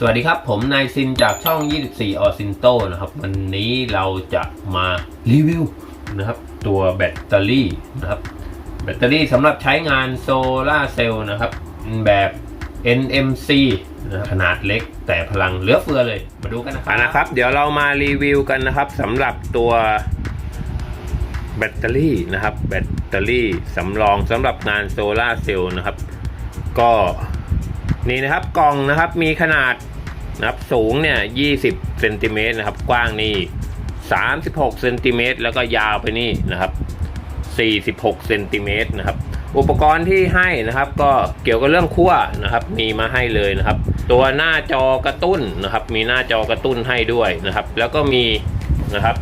สวัสดีครับ ผมนายซินจากช่อง 24 ออซินโตนะครับ วันนี้เราจะมารีวิวนะครับ ตัวแบตเตอรี่นะครับ แบตเตอรี่สำหรับใช้งานโซลาเซลล์นะครับ แบบ NMC นะบขนาดเล็กแต่พลังเหลือเฟือเลย มาดูกันนะครับนะครับ เดี๋ยวเรามารีวิวกันนะครับสำหรับตัวแบตเตอรี่นะครับ แบตเตอรี่สำรองสำหรับงานโซลาเซลล์นะครับ ก็นี่นะครับกล่องนะครับมีขนาด นะครับสูงเนี่ย 20 เซนติเมตรนะครับ กว้างนี่ 36 เซนติเมตรแล้วก็ยาวไปนี่นะครับ 46 เซนติเมตรนะครับ อุปกรณ์ที่ให้นะครับก็เกี่ยวกับเรื่องขั้วนะครับ มีมาให้เลยนะครับ ตัวหน้าจอกระตุ้นนะครับ มีหน้าจอกระตุ้นให้ด้วยนะครับ แล้วก็มีนะครับ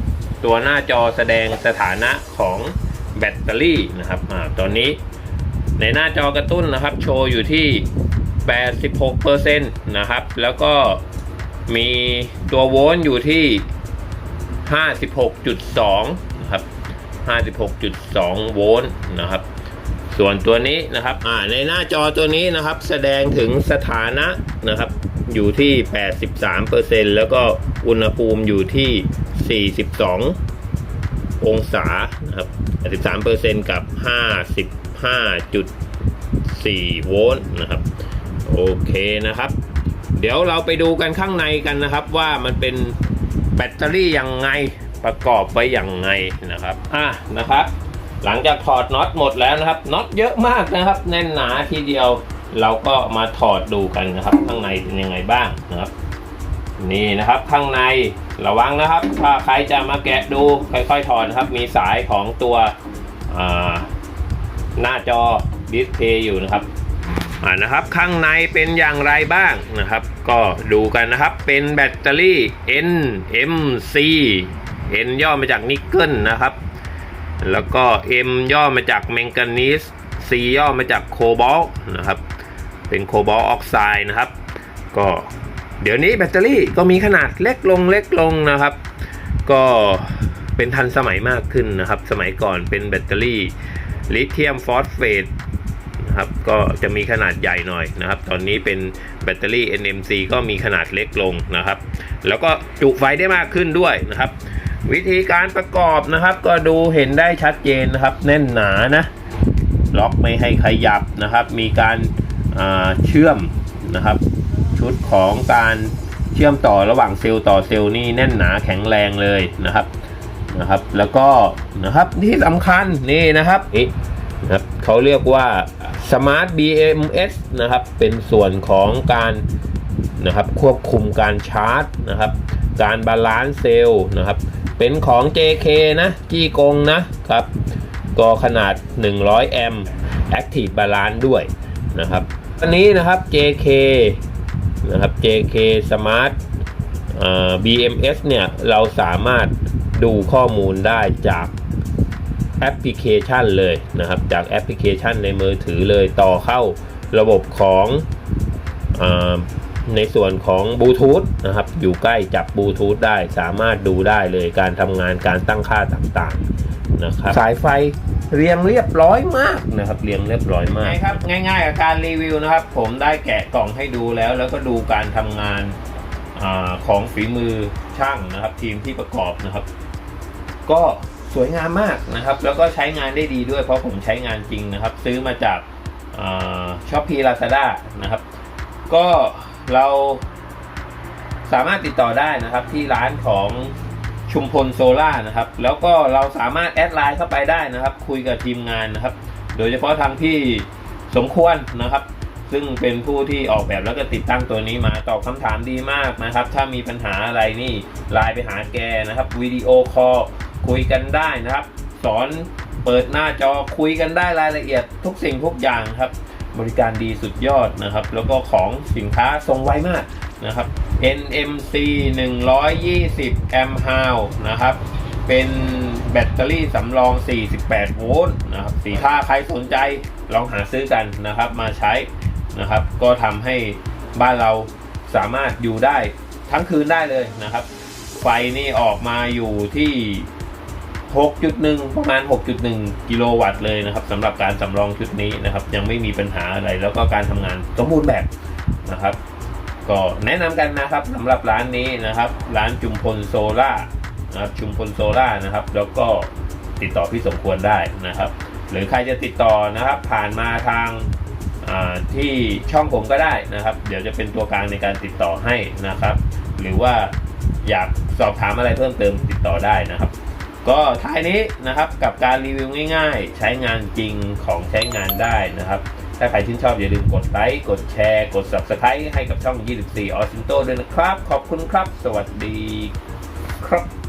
ตัวหน้าจอแสดงสถานะของแบตเตอรี่นะครับอ่าตอนนี้ในหน้าจอกระตุ้นนะครับ โชว์อยู่ที่ 86%นะครับ แล้วก็มีตัวโวลต์อยู่ที่ 56.2 นะครับ 56.2 โวลต์นะครับ ส่วนตัวนี้นะครับอ่าในหน้าจอตัวนี้นะครับ แสดงถึงสถานะนะครับ อยู่ที่ 83%แล้วก็อุณหภูมิอยู่ที่ 42 องศานะครับ83%กับ 55.4 โวลต์นะครับ โอเคนะครับ เดี๋ยวเราไปดูกันข้างในกันนะครับ ว่ามันเป็นแบตเตอรี่ยังไงประกอบไว้อย่างไงนะครับ อะนะครับ หลังจากถอดน็อตหมดแล้วนะครับน็อตเยอะมากนะครับ แน่นหนาทีเดียว เราก็มาถอดดูกันนะครับ ข้างในเป็นยังไงบ้างนะครับ นี่นะครับข้างในระวังนะครับ ถ้าใครจะมาแกะดูค่อยๆถอดนะครับ มีสายของตัวหน้าจอดิสเพย์อยู่นะครับ นะครับข้างในเป็นอย่างไรบ้างนะครับ ก็ดูกันนะครับเป็นแบตเตอรี่ NMC N ย่อมาจากนิกเกิลนะครับ แล้วก็ M ย่อมาจากแมงกานีส C ย่อมาจากโคบอลต์นะครับ เป็นโคบอลต์ออกไซด์นะครับ ก็เดี๋ยวนี้แบตเตอรี่ก็มีขนาดเล็กลงเล็กลงนะครับ ก็เป็นทันสมัยมากขึ้นนะครับ สมัยก่อนเป็นแบตเตอรี่ลิเธียมฟอสเฟต นะครับ ก็จะมีขนาดใหญ่หน่อยนะครับ ตอนนี้เป็นแบตเตอรี่ NMC ก็มีขนาดเล็กลงนะครับ แล้วก็จุไฟได้มากขึ้นด้วยนะครับ วิธีการประกอบนะครับ ก็ดูเห็นได้ชัดเจนนะครับ แน่นหนานะ ล็อกไม่ให้ขยับนะครับ มีการาเชื่อมนะครับ ชุดของการเชื่อมต่อระหว่างเซลล์ต่อเซลล์นี่แน่นหนาแข็งแรงเลยนะครับนะครับ แล้วก็นะครับที่สำคัญนี่นะครับนะครับเขาเรียกว่า Smart BMS นะครับ เป็นส่วนของการนะครับควบคุมการชาร์จนะครับ การบาลานซ์เซลล์นะครับ เป็นของ JK นะจี้กงนะครับ ก็ขนาด 100 แอมป์ Active Balance ด้วยนะครับอันนี้นะครับ JK นะครับ JK Smart อ่า BMS เนี่ย เราสามารถดูข้อมูลได้จาก แอปพลิเคชันเลยนะครับ จากแอปพลิเคชันในมือถือเลยต่อเข้าระบบของอาในส่วนของบลูทูธนะครับ อยู่ใกล้จับบลูทูธได้สามารถดูได้เลยการทำงานการตั้งค่าต่างๆนะครับสายไฟเรียงเรียบร้อยมากนะครับ เรียงเรียบร้อยมากครับ ง่ายๆกับการรีวิวนะครับ ผมได้แกะกล่องให้ดูแล้ว แล้วก็ดูการทำงานอาของฝีมือช่างนะครับ ทีมที่ประกอบนะครับ ก็ สวยงามมากนะครับ แล้วก็ใช้งานได้ดีด้วยเพราะผมใช้งานจริงนะครับ ซื้อมาจากช้อปปี้ลาซาด้านะครับ ก็เราสามารถติดต่อได้นะครับที่ร้านของชุมพลโซล่านะครับ แล้วก็เราสามารถแอดไลน์เข้าไปได้นะครับ คุยกับทีมงานนะครับ โดยเฉพาะทางพี่สมควรนะครับ ซึ่งเป็นผู้ที่ออกแบบแล้วก็ติดตั้งตัวนี้มาตอบคำถามดีมากนะครับ ถ้ามีปัญหาอะไรนี่ไลน์ไปหาแกนะครับวิดีโอคอล คุยกันได้นะครับ สอนเปิดหน้าจอคุยกันได้รายละเอียดทุกสิ่งทุกอย่างครับ บริการดีสุดยอดนะครับ แล้วก็ของสินค้าทรงไวมากนะครับ NMC 120แอมป์ฮาวนะครับเป็นแบตเตอรี่สำรอง 48 โวลต์นะครับสีถ้าใครสนใจลองหาซื้อกันนะครับ มาใช้นะครับ ก็ทำให้บ้านเราสามารถอยู่ได้ทั้งคืนได้เลยนะครับ ไฟนี่ออกมาอยู่ที่ 6.1 ประมาณ 6.1 กิโลวัตต์เลยนะครับสำหรับการสำรองชุดนี้นะครับ ยังไม่มีปัญหาอะไรแล้วก็การทำงานสมบูรณ์แบบนะครับ ก็แนะนำกันนะครับสำหรับร้านนี้นะครับ ร้านจุมพลโซล่านะครับชุมพลโซล่านะครับ แล้วก็ติดต่อพี่สมควรได้นะครับ หรือใครจะติดต่อนะครับผ่านมาทางที่ช่องผมก็ได้นะครับ เดี๋ยวจะเป็นตัวกลางในการติดต่อให้นะครับ หรือว่าอยากสอบถามอะไรเพิ่มเติมติดต่อได้นะครับ ก็ท้ายนี้นะครับกับการรีวิวง่าย ๆ ใช้งานจริงของใช้งานได้นะครับ ถ้าใครชื่นชอบอย่าลืมกดไลค์กดแชร์ กด Subscribe ให้กับช่อง 24 ออซินโตด้วยนะครับ ขอบคุณครับ สวัสดีครับ